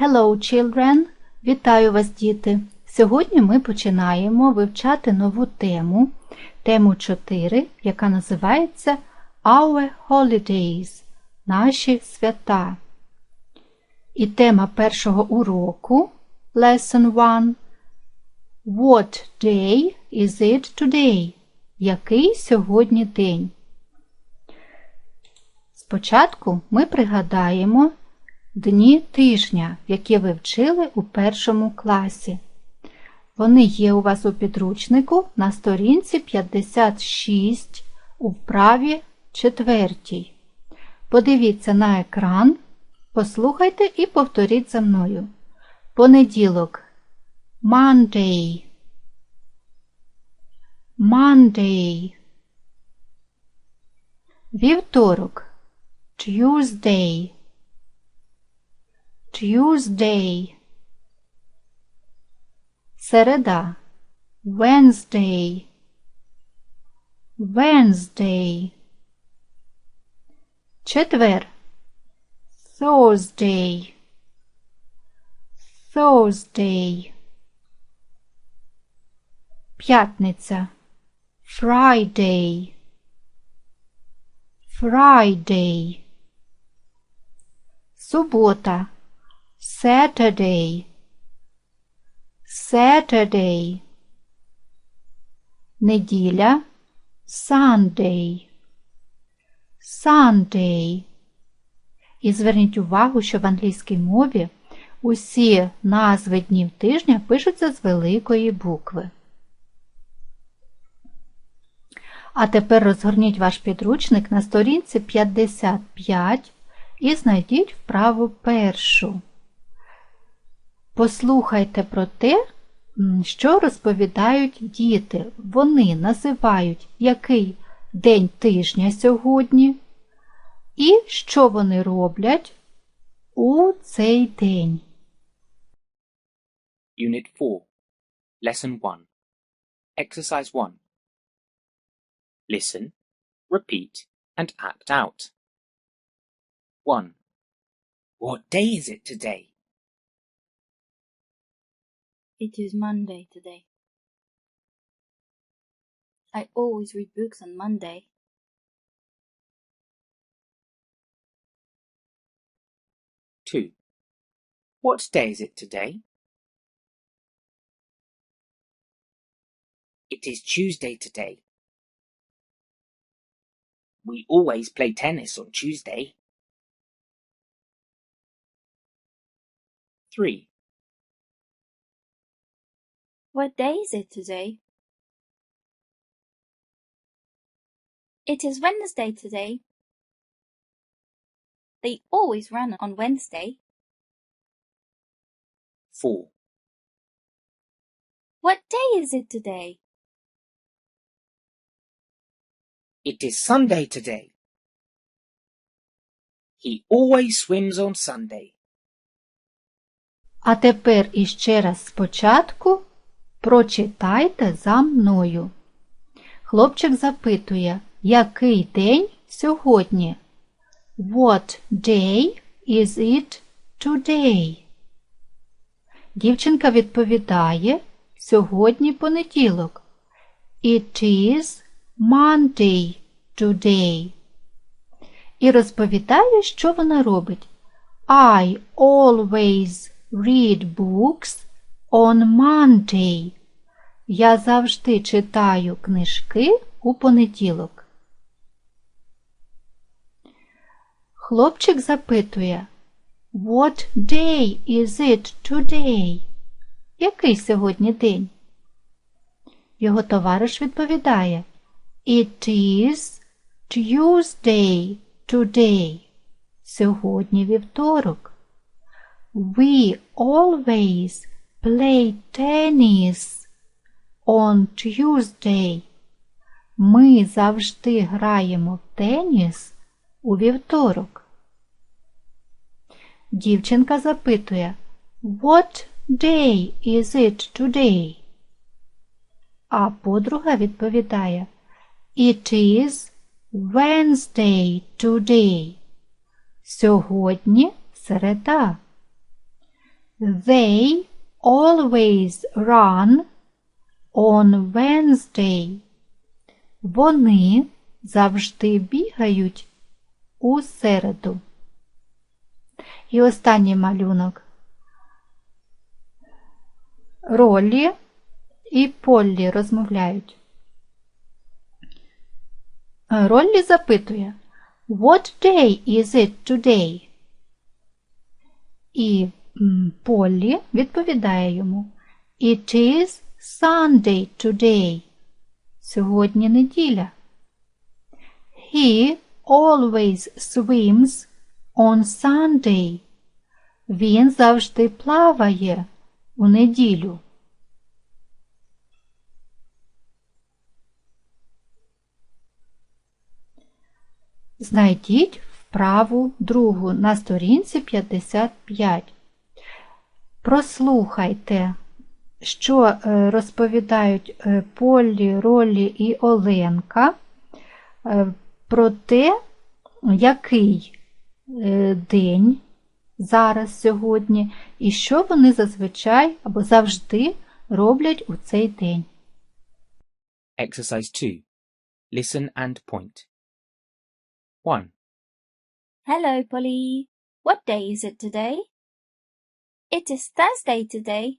Hello, children! Вітаю вас, діти! Сьогодні ми починаємо вивчати нову тему, тему 4, яка називається Our Holidays Наші свята. І тема першого уроку Lesson 1 What day is it today? Який сьогодні день? Спочатку ми пригадаємо дні тижня, які ви вчили у першому класі. Вони є у вас у підручнику на сторінці 56 у вправі четвертій. Подивіться на екран, послухайте і повторіть за мною. Понеділок. Monday. Monday. Вівторок. Tuesday. Tuesday. Середа. Wednesday. Wednesday. Четвер. Thursday. Thursday. П'ятниця. Friday. Friday. Субота. Saturday. Saturday. Неділя. Sunday. Sunday. І зверніть увагу, що в англійській мові усі назви днів тижня пишуться з великої букви. А тепер розгорніть ваш підручник на сторінці 55 і знайдіть вправу першу. Послухайте про те, що розповідають діти. Вони називають який день тижня сьогодні, і що вони роблять у цей день. Unit 4, Lesson 1, Exercise 1. Listen, repeat, and act out. 1. What day is it today? It is Monday today. I always read books on Monday. Two. What day is it today? It is Tuesday today. We always play tennis on Tuesday. Three. What day is it today? It is Wednesday today. They always run on Wednesday. Four. What day is it today? It is Sunday today. He always swims on Sunday. А тепер іще раз спочатку прочитайте за мною. Хлопчик запитує, який день сьогодні? What day is it today? Дівчинка відповідає, сьогодні понеділок. It is Monday today. І розповідає, що вона робить. I always read books on Monday. Я завжди читаю книжки у понеділок. Хлопчик запитує What day is it today? Який сьогодні день? Його товариш відповідає It is Tuesday today. Сьогодні вівторок. We always play tennis on Tuesday. Ми завжди граємо в теніс у вівторок. Дівчинка запитує What day is it today? А подруга відповідає It is Wednesday today. Сьогодні середа. They always run on Wednesday. Вони завжди бігають у середу. І останній малюнок. Ролі і Поллі розмовляють. Роллі запитує What day is it today? І Поллі відповідає йому It is Sunday today. Сьогодні неділя. He always swims on Sunday. Він завжди плаває у неділю. Знайдіть вправу другу на сторінці 55. Прослухайте, що е, розповідають е, Полі, Ролі і Оленка е, про те, який день зараз сьогодні, і що вони зазвичай або завжди роблять у цей день. Exercise 2. Listen and point. 1. Hello, Polly. What day is it today? It is Thursday today.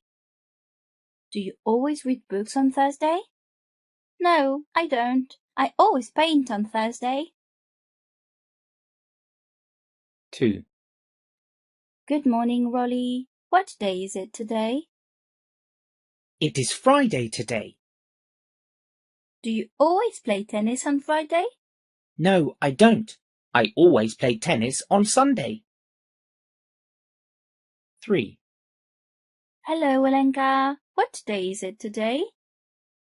Do you always read books on Thursday? No, I don't. I always paint on Thursday. 2. Good morning, Rolly. What day is it today? It is Friday today. Do you always play tennis on Friday? No, I don't. I always play tennis on Sunday. 3. Hello, Olenka. What day is it today?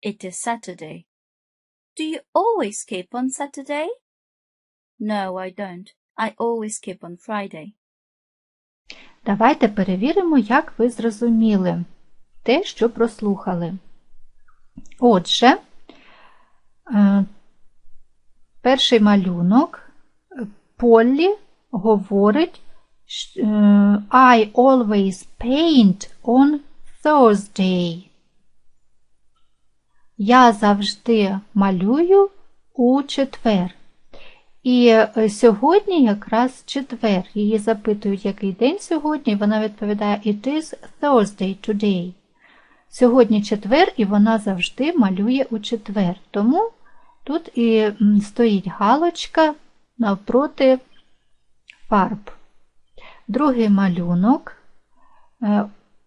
It is Saturday. Do you always skip on Saturday? No, I don't. I always skip on Friday. Давайте перевіримо, як ви зрозуміли те, що прослухали. Отже, е, перший малюнок Поллі говорить е, I always paint on Thursday. Я завжди малюю у четвер. І е, сьогодні якраз четвер. Її запитують, який день сьогодні, і вона відповідає It is Thursday today. Сьогодні четвер, і вона завжди малює у четвер. Тому тут і стоїть галочка навпроти фарб. Другий малюнок.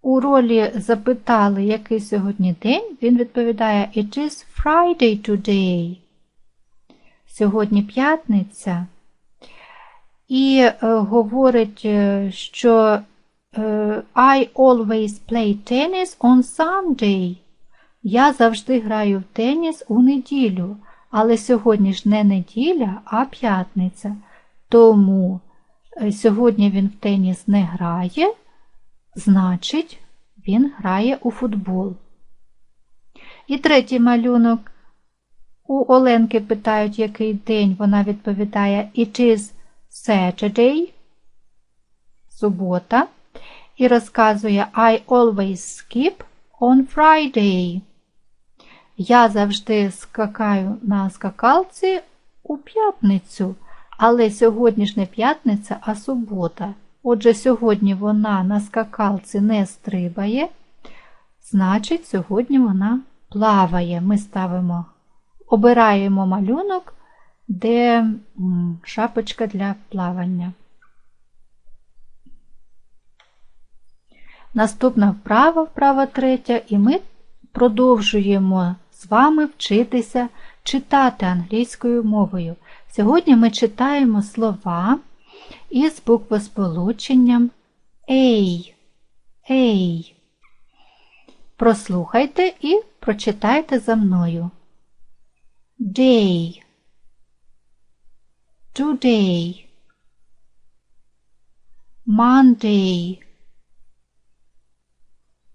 У ролі запитали, який сьогодні день, він відповідає It is Friday today. Сьогодні п'ятниця. І е, говорить, е, що е, I always play tennis on Sunday. Я завжди граю в теніс у неділю. Але сьогодні ж не неділя, а п'ятниця. Тому е, сьогодні він в теніс не грає, значить, він грає у футбол. І третій малюнок. У Оленки питають, який день. Вона відповідає It is Saturday, субота. І розказує I always skip on Friday. Я завжди скакаю на скакалці у п'ятницю, але сьогодні ж не п'ятниця, а субота. Отже, сьогодні вона на скакалці не стрибає, значить, сьогодні вона плаває. Ми ставимо, обираємо малюнок, де шапочка для плавання. Наступна вправа, вправа третя, і ми продовжуємо з вами вчитися читати англійською мовою. Сьогодні ми читаємо слова із буквосполученням A. A. Прослухайте і прочитайте за мною. Day. Today. Monday.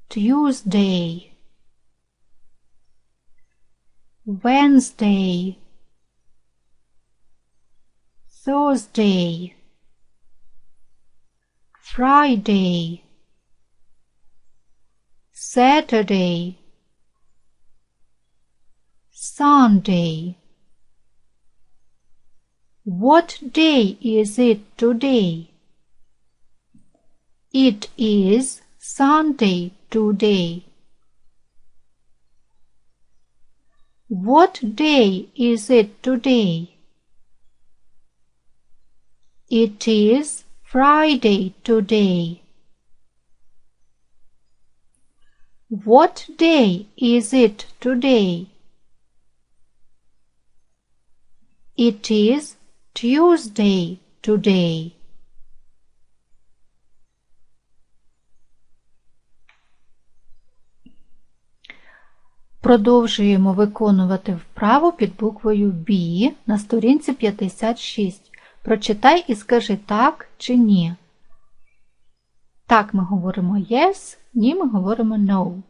Tuesday. Wednesday, Thursday, Friday, Saturday, Sunday. What day is it today? It is Sunday today. What day is it today? It is Friday today. What day is it today? It is Tuesday today. Продовжуємо виконувати вправу під буквою B на сторінці 56. Прочитай і скажи так чи ні. Так ми говоримо yes, ні ми говоримо no.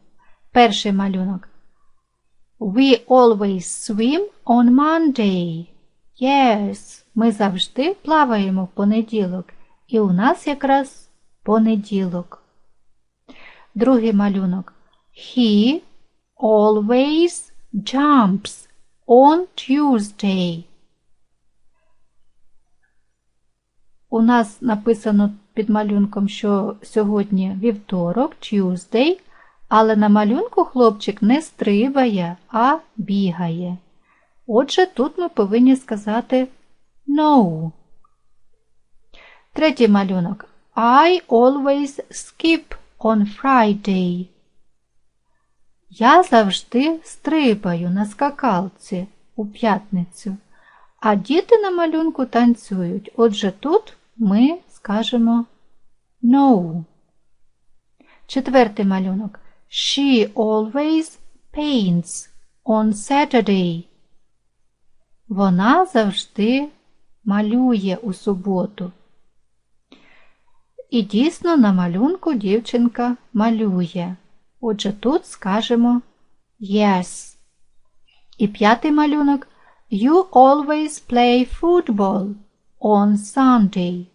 Перший малюнок. We always swim on Monday. Yes, ми завжди плаваємо в понеділок. І у нас якраз понеділок. Другий малюнок. He always jumps on Tuesday. У нас написано під малюнком, що сьогодні вівторок, Tuesday, але на малюнку хлопчик не стрибає, а бігає. Отже, тут ми повинні сказати no. Третій малюнок. I always skip on Friday. Я завжди стрибаю на скакалці у п'ятницю, а діти на малюнку танцюють. Отже, тут ми скажемо no. Четвертий малюнок. She always paints on Saturday. Вона завжди малює у суботу. І дійсно на малюнку дівчинка малює. Отже, тут скажемо yes. І п'ятий малюнок You always play football on Sunday.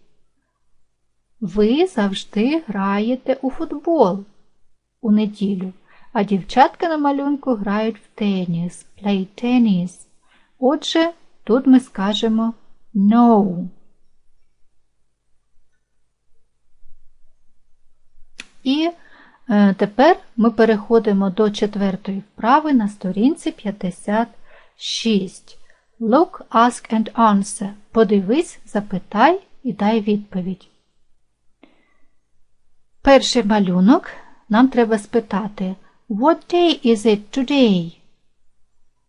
Ви завжди граєте у футбол у неділю, а дівчатка на малюнку грають в теніс, play tennis. Отже, тут ми скажемо no. І е, тепер ми переходимо до четвертої вправи на сторінці 56. Look, ask and answer. Подивись, запитай і дай відповідь. Перший малюнок нам треба спитати What day is it today?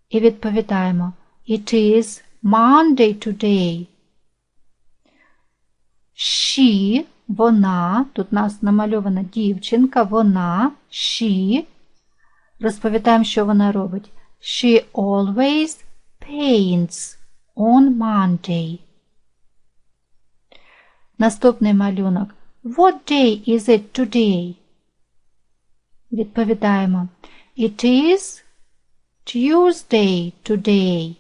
І відповідаємо It is Monday today. She, вона, тут нас намальована дівчинка, вона, she. Розповідаємо, що вона робить. She always paints on Monday. Наступний малюнок. What day is it today? Відповідаємо. It is Tuesday today.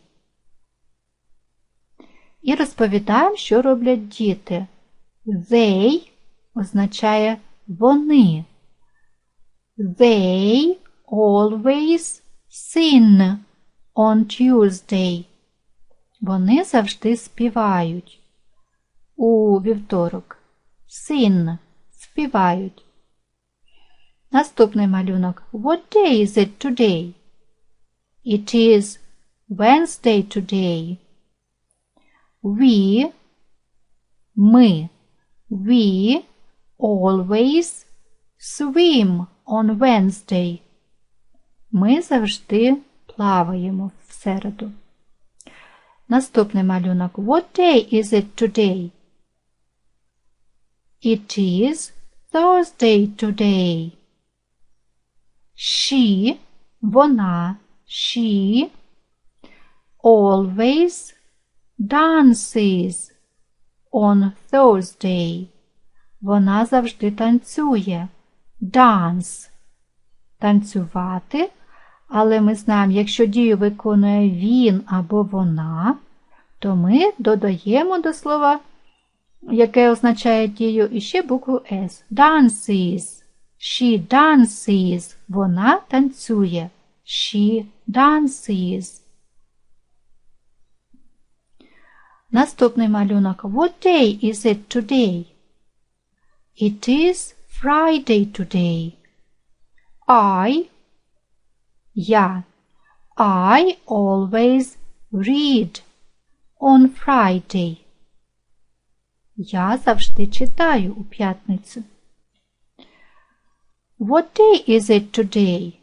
І розповідаємо, що роблять діти. They означає вони. They always sing on Tuesday. Вони завжди співають. У вівторок. Sing співають. Наступний малюнок. What day is it today? It is Wednesday today. We, ми, we always swim on Wednesday. Ми завжди плаваємо в середу. Наступний малюнок. What day is it today? It is Thursday today. She, вона, she always dances on Thursday. Вона завжди танцює. Dance танцювати. Але ми знаємо, якщо дію виконує він або вона, то ми додаємо до слова, яке означає дію, іще букву S. Dances. She dances. Вона танцює. She dances. Наступний малюнок. What day is it today? It is Friday today. I я I always read on Friday. Я завжди читаю у п'ятницю. What day is it today?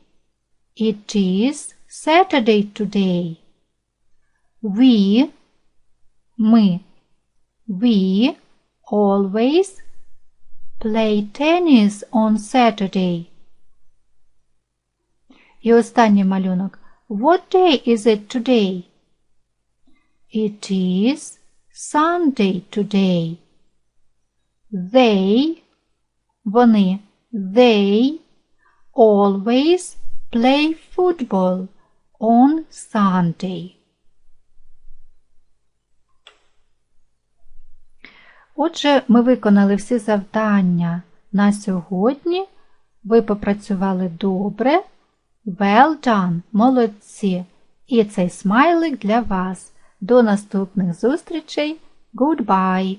It is Saturday today. We ми We always play tennis on Saturday. І останній малюнок. What day is it today? It is Sunday today. They, вони, they always play football on Sunday. Отже, ми виконали всі завдання на сьогодні. Ви попрацювали добре. Well done! Молодці! І цей смайлик для вас. До наступних зустрічей. Goodbye!